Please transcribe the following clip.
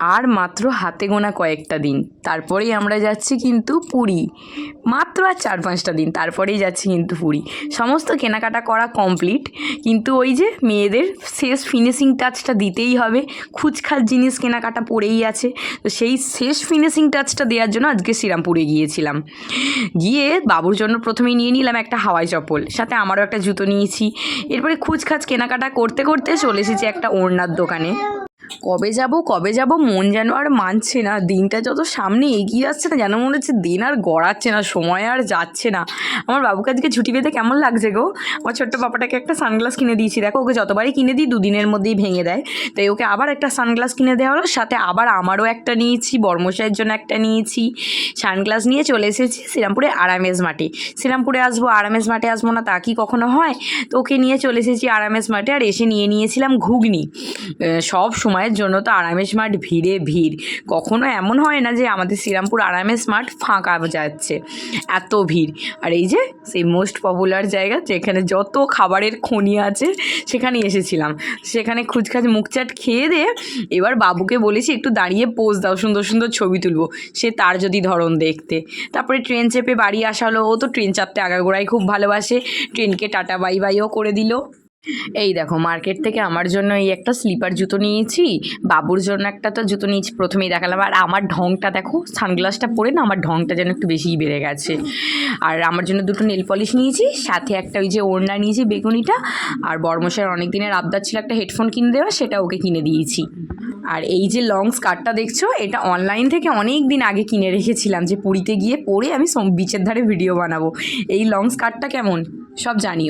আর মাত্র হাতে গোনা কয়েকটা দিন। তারপরেই আমরা যাচ্ছি কিন্তু পুরী। মাত্র আর চার পাঁচটা দিন, তারপরেই যাচ্ছি কিন্তু পুরী। সমস্ত কেনাকাটা করা কমপ্লিট কিন্তু ওই যে মেয়েদের শেষ ফিনিশিং টাচটা দিতেই হবে। খুচখাচ জিনিস কেনাকাটা পড়েই আছে। তো সেই শেষ ফিনিশিং টাচটা দেওয়ার জন্য আজকে শ্রীরামপুরে গিয়েছিলাম। গিয়ে বাবুর জন্য প্রথমেই নিয়ে নিলাম একটা হাওয়াই চপ্পল। সাথে আমারও একটা জুতো নিয়েছি। এরপরে খুচখাচ কেনাকাটা করতে করতে চলে এসেছি একটা ওড়নার দোকানে। কবে যাব কবে যাব মন যেন আর মানছে না। দিনটা যত সামনে এগিয়ে আসছে না, যেন মনে হচ্ছে দিন আর গড়াচ্ছে না, সময় আর যাচ্ছে না। আমার বাবুকে আজকে ছুটি পেতে কেমন লাগছে গো? আমার ছোট্ট পাপাটাকে একটা সানগ্লাস কিনে দিয়েছি। দেখো, ওকে যতবারই কিনে দিই, দুদিনের মধ্যেই ভেঙে দেয়। তাই ওকে আবার একটা সানগ্লাস কিনে দেওয়া হলো সাথে আবার আমারও একটা নিয়েছি, বর্মশাইয়ের জন্য একটা নিয়েছি। সানগ্লাস নিয়ে চলে এসেছি শ্রীরামপুরে আরামেজ মাঠে। শ্রীরামপুরে আসব, আরামেজ মাঠে আসব না তা কি কখনো হয়? তো ওকে নিয়ে চলে এসেছি আরামেজ মাঠে আর এসে নিয়ে নিয়েছিলাম ঘুগনি। সব সব সময়ের জন্য তো আরামেশ মাঠ ভিড়ে ভিড়। কখনো এমন হয় না যে আমাদের শ্রীরামপুর আরামেশ মাঠ ফাঁকা যাচ্ছে, এত ভিড়। আর এই যে সেই মোস্ট পপুলার জায়গা যেখানে যত খাবারের খনি আছে সেখানে এসেছিলাম। সেখানে খুচখাচ মুখচাট খেয়ে দিয়ে এবার বাবুকে বলেছি, একটু দাঁড়িয়ে পোজ দাও, সুন্দর সুন্দর ছবি তুলবো। সে তার যদি ধরন দেখতে। তারপরে ট্রেন চেপে বাড়ি আসা হলো ও তো ট্রেন চাপতে আগাগোড়াই খুব ভালোবাসে। ট্রেনকে টাটা বাই বাইও করে দিল। এই দেখো মার্কেট থেকে আমার জন্য এই একটা স্লিপার জুতো নিয়েছি, বাবুর জন্য একটা তো জুতো নিয়েছি, প্রথমেই দেখালাম। আর আমার ঢংটা দেখো সানগ্লাসটা পরে না, আমার ঢংটা যেন একটু বেশিই বেড়ে গেছে। আর আমার জন্য দুটো নেল পলিশ নিয়েছি, সাথে একটা ওই যে ওড়না নিয়েছি বেগুনিটা, আর বর্মশার অনেক দিনের আবদার ছিল একটা হেডফোন কিনে দেওয়া, সেটা ওকে কিনে দিয়েছি। আর এই যে লং স্কার্টটা দেখছ, এটা অনলাইন থেকে অনেক দিন আগে কিনে রেখেছিলাম, যে পুরীতে গিয়ে পরে আমি বিচের ধারে ভিডিও বানাবো। এই লং স্কার্টটা কেমন? সব জানিও।